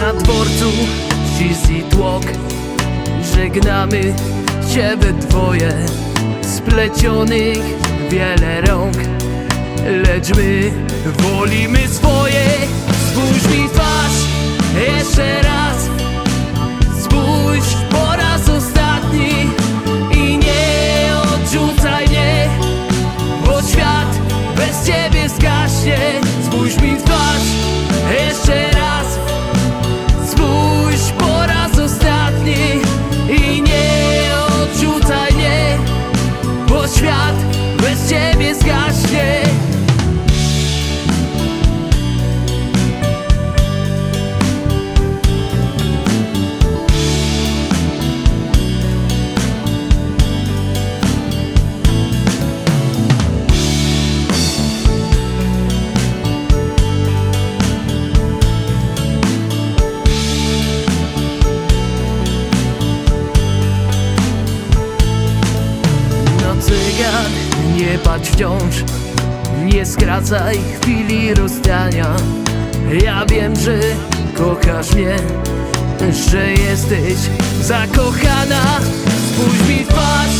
na dworcu Cheesy tłok. Żegnamy się we dwoje. Splecionych wiele rąk. Lecz my wolimy swoje. wypad wciąż. Nie skracaj chwili rozstania. Ja wiem, że kochasz mnie Że jesteś zakochana. Spójrz mi w twarz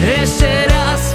jeszcze raz.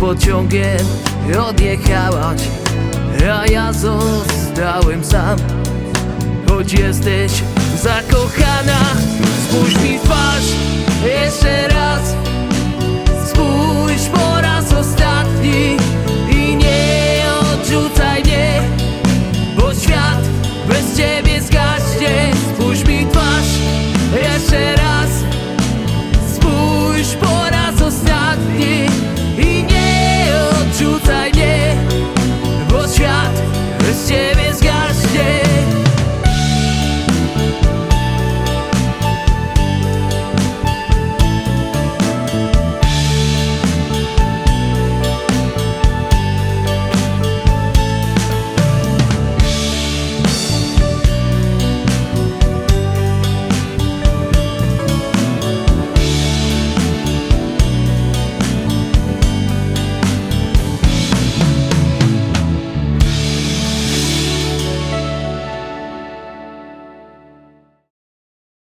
pociągiem odjechałaś A ja zostałem sam. Choć jesteś zakochana Spójrz mi w twarz jeszcze raz. Spójrz po raz ostatni I nie odrzucaj mnie Bo świat bez ciebie zgaśnie. Spójrz mi w twarz jeszcze raz